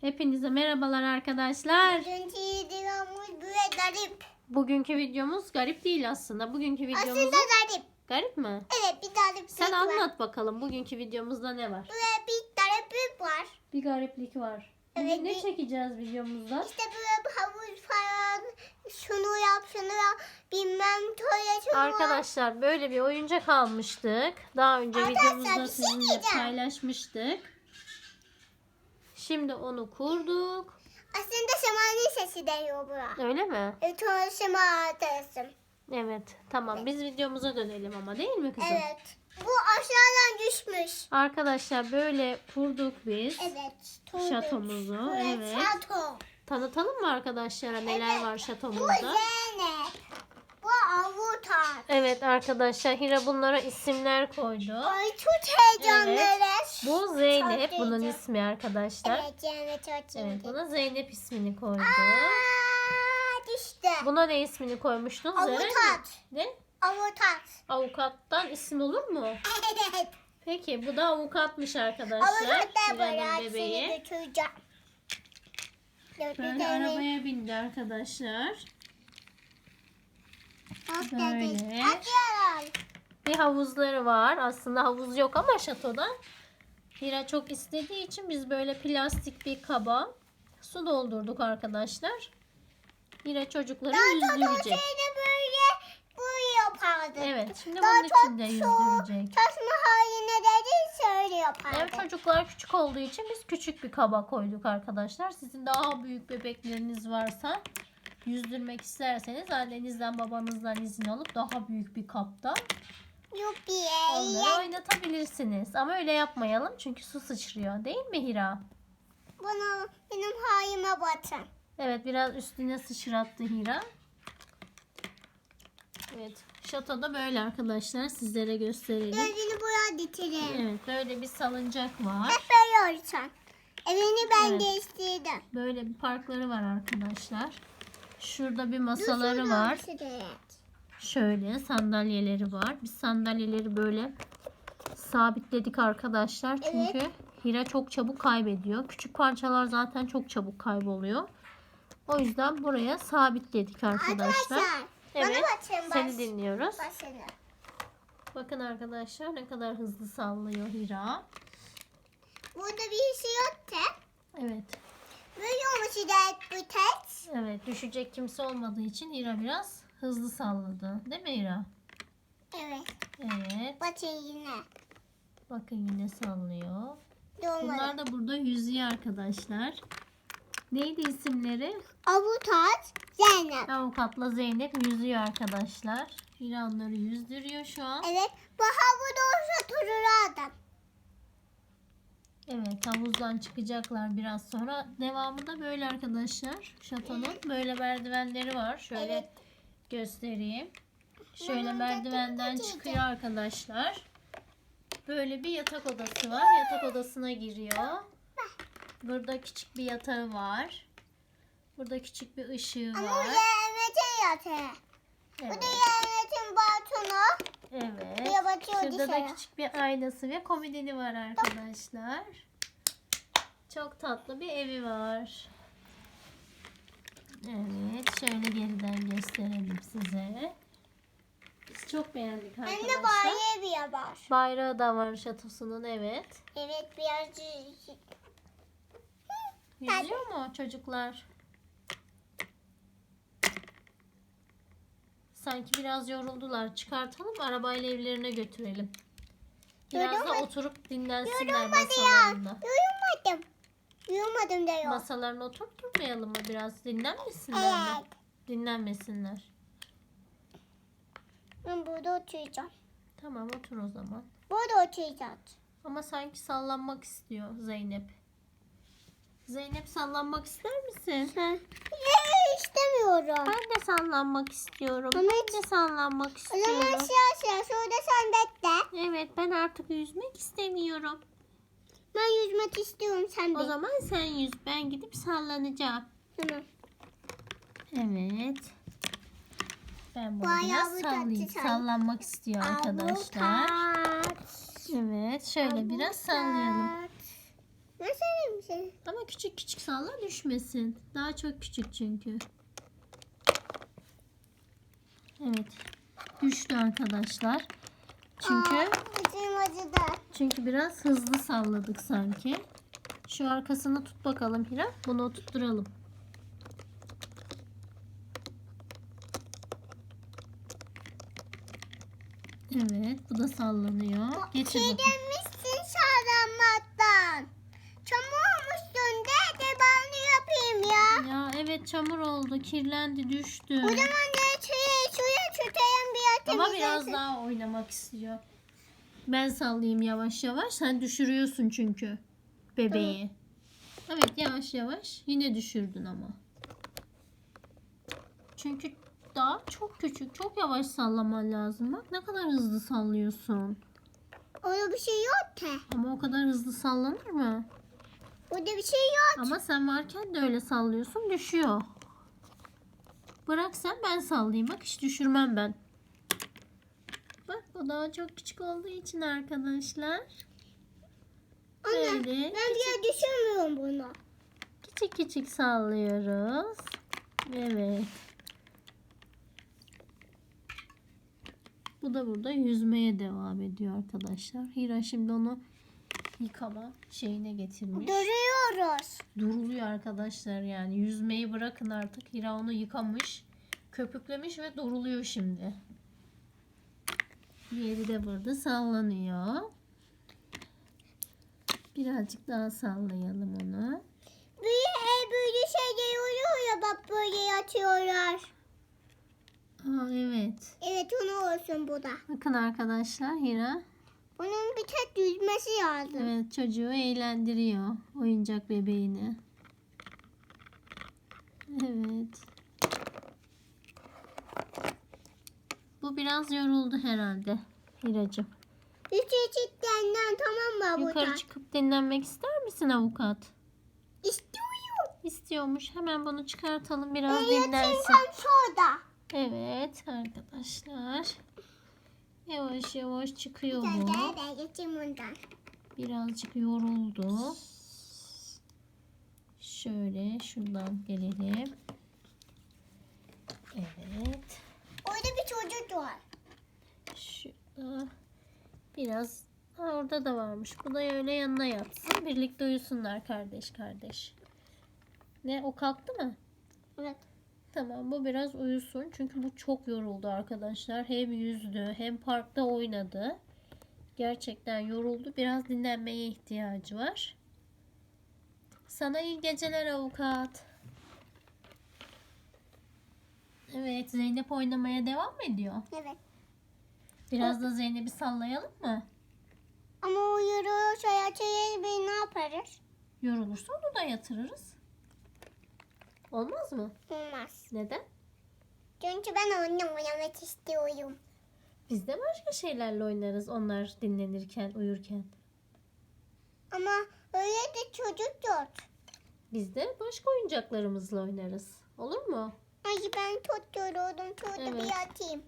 Hepinize merhabalar arkadaşlar. Bugünkü videomuz böyle garip. Bugünkü videomuz garip değil aslında. Bugünkü videomuz Aslında garip. garip mi? Evet bir garip Sen var. anlat bakalım bugünkü videomuzda ne var? Böyle bir gariplik var. Bir gariplik var. Bugün Evet, ne bir- çekeceğiz videomuzda? İşte böyle bir havuz falan. Şunu yap şunu yap. Bilmem şöyle şunu yap. Arkadaşlar böyle bir oyuncak almıştık. Daha önce Arkadaşlar, videomuzda şey sizinle diyeceğim. paylaşmıştık. Şimdi onu kurduk. Aslında şamanın sesi değiyor bura. Öyle mi? Evet o şaman arkadaşım. Evet. Tamam biz videomuza dönelim ama değil mi kızım? Evet. Bu aşağıdan düşmüş. Arkadaşlar böyle kurduk biz. Evet. tuğla. Şatomuzu, evet. Şato. Tanıtalım mı arkadaşlara neler Evet. var Bu şatomuzda? Zeynep. Bu avutar. Evet arkadaşlar Hira bunlara isimler koydu. Ay çok heyecanlıyım. Bu Zeynep Çok bunun ismi arkadaşlar. Evet Zeynep çok Evet buna Zeynep ismini koydu. Aa, düştü. Buna ne ismini koymuştun? Avukat. Ne? Avukat. Avukattan isim olur mu? Evet. Peki bu da avukatmış arkadaşlar. Avukat da Hira'nın seni bebeği. götüreceğim. Böyle arabaya bindi arkadaşlar. Böyle. Bir havuzları var. Aslında havuz yok ama şatoda. Hira çok istediği için biz böyle plastik bir kaba su doldurduk arkadaşlar. Hira çocukları Daha yüzdürecek. şeyde böyle bu yapardı. Evet şimdi Daha bunun içinde yüzdürecek. Tasma haline dedi şöyle yapardı. Evet çocuklar küçük olduğu için biz küçük bir kaba koyduk arkadaşlar. Sizin daha büyük bebekleriniz varsa yüzdürmek isterseniz annenizden babanızdan izin alıp daha büyük bir kapta. Onları oynatabilirsiniz. Ama öyle yapmayalım çünkü su sıçrıyor değil mi Hira? Bana benim hayime batın. Evet biraz üstüne sıçrattı Hira. Evet şatoda böyle arkadaşlar sizlere gösterelim. Gözünü buraya diktirin. Evet böyle bir salıncak var. Hep böyle olsun. Evini ben Evet. değiştirdim. Böyle bir parkları var arkadaşlar. Şurada bir masaları Şuradan var. şuraya. Şöyle sandalyeleri var. Biz sandalyeleri böyle sabitledik arkadaşlar. Çünkü Hira çok çabuk kaybediyor. Küçük parçalar zaten çok çabuk kayboluyor. O yüzden buraya sabitledik arkadaşlar. Arkadaşlar. Evet. Bana bakın Seni baş. dinliyoruz. Başını. Bakın arkadaşlar ne kadar hızlı sallıyor Hira. Burada bir şey yok ki. Evet. Böyle olmuş bu tek. Evet düşecek kimse olmadığı için Hira biraz hızlı salladı. Değil mi Hira? Evet. Evet. Bakın yine. Bakın yine sallıyor. Dolmadı. Bunlar da burada yüzüyor arkadaşlar. Neydi isimleri? Avukat Zeynep. Avukatla Zeynep yüzüyor arkadaşlar. Hira onları yüzdürüyor şu an. Evet. Bu havada olsa turur adam. Evet havuzdan çıkacaklar biraz sonra. Devamı da böyle arkadaşlar. Şatonun böyle merdivenleri var. Şöyle Evet. Göstereyim. Şöyle merdivenden çıkıyor arkadaşlar. Böyle bir yatak odası var. Yatak odasına giriyor. Burada küçük bir yatağı var. Burada küçük bir ışığı Ama var. yemete yatı. Bu da Evet. yemetin balkonu. Evet. Bir bakıyor Şurada da küçük bir aynası ve komodini var arkadaşlar. Çok tatlı bir evi var. Evet, şöyle geriden gösterelim size. Biz çok beğendik Anne arkadaşlar. bari bir yer var. Bayrağı da var şatosunun evet. Evet biraz Yüzüyor mu çocuklar? Sanki biraz yoruldular. Çıkartalım arabayla evlerine götürelim. Biraz da Yorulmadı- oturup dinlensinler yorulmadı ya. masalarında. Uyumadım. Uyumadım da yok. Masalarına oturtmayalım mı biraz? Dinlenmesinler mi? Dinlenmesinler. Ben burada oturacağım. Tamam otur o zaman. Burada oturacağım. Ama sanki sallanmak istiyor Zeynep. Zeynep sallanmak ister misin? Ne istemiyorum. Ben de sallanmak istiyorum. Ama Ben de sallanmak O zaman istiyorum. siyah şurada sen bekle. Evet ben artık yüzmek istemiyorum. Ben yüzmek istiyorum sen O bekle. zaman sen yüz ben gidip sallanacağım. Tamam. Evet. Ben bunu Bayağı biraz bir sallayayım. tatlı sall- Sallanmak istiyor arkadaşlar. Evet şöyle biraz sallayalım. Avukat. Ne söyleyeyim Şey, Ama küçük küçük salla düşmesin. Daha çok küçük çünkü. Evet. Düştü arkadaşlar. Çünkü acıdı. çünkü biraz hızlı salladık sanki. Şu arkasını tut bakalım Hira. Bunu oturtturalım. Evet, bu da sallanıyor. Getir bakalım. Çiğnemişsin sağlanmaktan. Çamur olmuşsun de de ben yapayım ya. Ya evet çamur oldu, kirlendi, düştü. O zaman ne suya suya tutayım bir Ama atayım. biraz daha oynamak istiyor. Ben sallayayım yavaş yavaş. Sen düşürüyorsun çünkü bebeği. Evet yavaş yavaş. Yine düşürdün ama. Çünkü daha çok küçük. Çok yavaş sallaman lazım. Bak ne kadar hızlı sallıyorsun. Orada bir şey yok ki. Ama o kadar hızlı sallanır mı? Orada bir şey yok. Ama sen varken de öyle sallıyorsun düşüyor. Bırak sen ben sallayayım. Bak hiç düşürmem ben. Bak o daha çok küçük olduğu için arkadaşlar. Anne Böyle ben bir düşünmüyorum bunu. küçük küçük sallıyoruz. Evet. Bu da burada yüzmeye devam ediyor arkadaşlar. Hira şimdi onu yıkama şeyine getirmiş. Duruyoruz. Duruluyor arkadaşlar yani. Yüzmeyi bırakın artık. Hira onu yıkamış. Köpüklemiş ve duruluyor şimdi. Diğeri de burada sallanıyor. Birazcık daha sallayalım onu. Büyü, e, böyle şeyler oluyor ya bak böyle yatıyorlar. Aa, evet. Evet onu olsun bu da. Bakın arkadaşlar Hira. Bunun bir tek yüzmesi lazım. Evet çocuğu eğlendiriyor. Oyuncak bebeğini. Evet. Bu biraz yoruldu herhalde Hiracığım. Üç eşitlerinden tamam mı da? Yukarı çıkıp dinlenmek ister misin avukat? İstiyorum. İstiyormuş. Hemen bunu çıkartalım biraz yatayım dinlensin. Evet arkadaşlar. Yavaş yavaş çıkıyor bu. Birazcık yoruldu. Şöyle şuradan gelelim. Evet. Orada bir çocuk var. Şurada biraz ha, orada da varmış. Bu da öyle yanına yatsın. Birlikte uyusunlar kardeş kardeş. Ne o kalktı mı? Evet. Tamam bu biraz uyusun. Çünkü bu çok yoruldu arkadaşlar. Hem yüzdü hem parkta oynadı. Gerçekten yoruldu. Biraz dinlenmeye ihtiyacı var. Sana iyi geceler avukat. Evet Zeynep oynamaya devam mı ediyor? Evet. Biraz da Zeynep'i sallayalım mı? Ama o yürüyorsa yatıyor bir ne yaparız? Yorulursa onu da yatırırız. Olmaz mı? Olmaz. Neden? Çünkü ben onunla oynamak istiyorum. Biz de başka şeylerle oynarız onlar dinlenirken, uyurken. Ama öyle de çocuk yok. Biz de başka oyuncaklarımızla oynarız. Olur mu? Ay ben çok yoruldım. Şurada Evet. bir yatayım.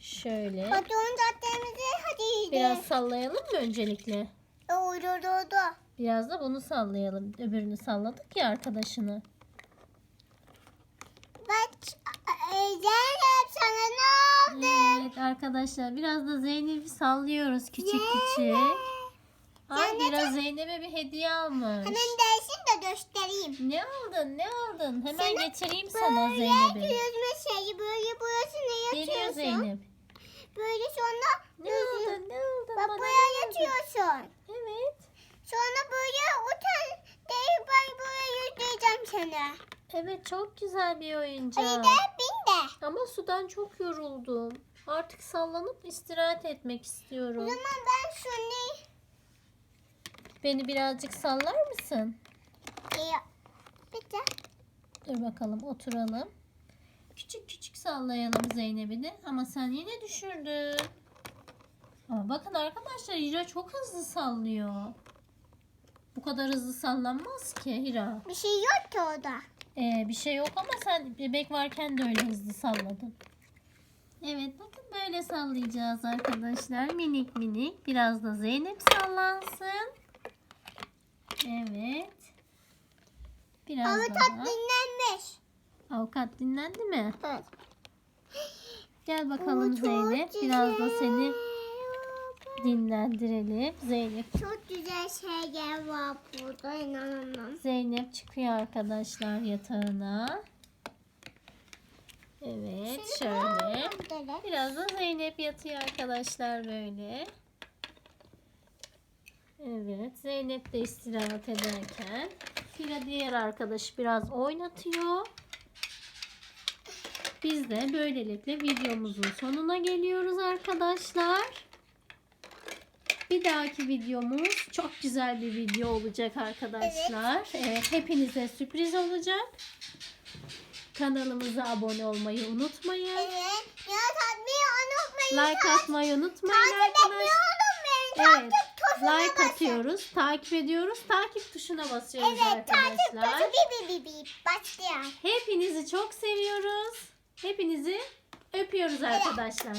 Şöyle. Hadi oyuncaklarımızı hadi gidelim. Biraz sallayalım mı öncelikle? O yoruldu. Biraz da bunu sallayalım. Öbürünü salladık ya arkadaşını. Bak e, Zeynep sana ne oldu? Evet arkadaşlar biraz da Zeynep'i sallıyoruz küçük küçük. Ay biraz Zeynep'e bir hediye almış. Hemen dersin de göstereyim. Ne aldın ne aldın? Hemen Sana getireyim sana Böyle Zeynep'i. yüzme şeyi böyle Geliyor yatıyorsun. Zeynep. Böyle sonra Ne aldın ne aldın? bak Bana buraya yatıyorsun. Evet. Sonra böyle otel değil ben böyle yüzleyeceğim seni. Evet çok güzel bir oyuncak. Hadi de de. Ama sudan çok yoruldum. Artık sallanıp istirahat etmek O istiyorum. zaman ben şunu Beni birazcık sallar mısın? e, bitti. Dur bakalım oturalım. Küçük küçük sallayalım Zeynep'i de. Ama sen yine düşürdün. Ama bakın arkadaşlar Hira çok hızlı sallıyor. Bu kadar hızlı sallanmaz ki Hira. Bir şey yok ki orada. Ee, bir şey yok ama sen bebek varken de öyle hızlı salladın. Evet bakın böyle sallayacağız arkadaşlar. Minik minik. Biraz da Zeynep sallansın. Evet. Biraz Avukat daha. dinlenmiş. Avukat dinlendi mi? Evet. Gel bakalım Zeynep. Biraz da seni güzel. Dinlendirelim. Zeynep Çok güzel şeyler var burada inanamam. Zeynep çıkıyor arkadaşlar yatağına. Evet şöyle. Biraz da Zeynep yatıyor arkadaşlar böyle. Evet Zeynep de istirahat ederken Fila diğer arkadaşı biraz oynatıyor. Biz de böylelikle videomuzun sonuna geliyoruz arkadaşlar. Bir dahaki videomuz çok güzel bir video olacak arkadaşlar. Evet, hepinize sürpriz olacak. Kanalımıza abone olmayı unutmayın. Evet. Ya unutmayın. Like atmayı unutmayın Takip arkadaşlar. Evet. Takip tuşuna Like basın. atıyoruz, takip ediyoruz, takip tuşuna basıyoruz Evet takip arkadaşlar. tuşu bi bi bi bi. Başlıyor. Hepinizi çok seviyoruz. Hepinizi öpüyoruz arkadaşlar.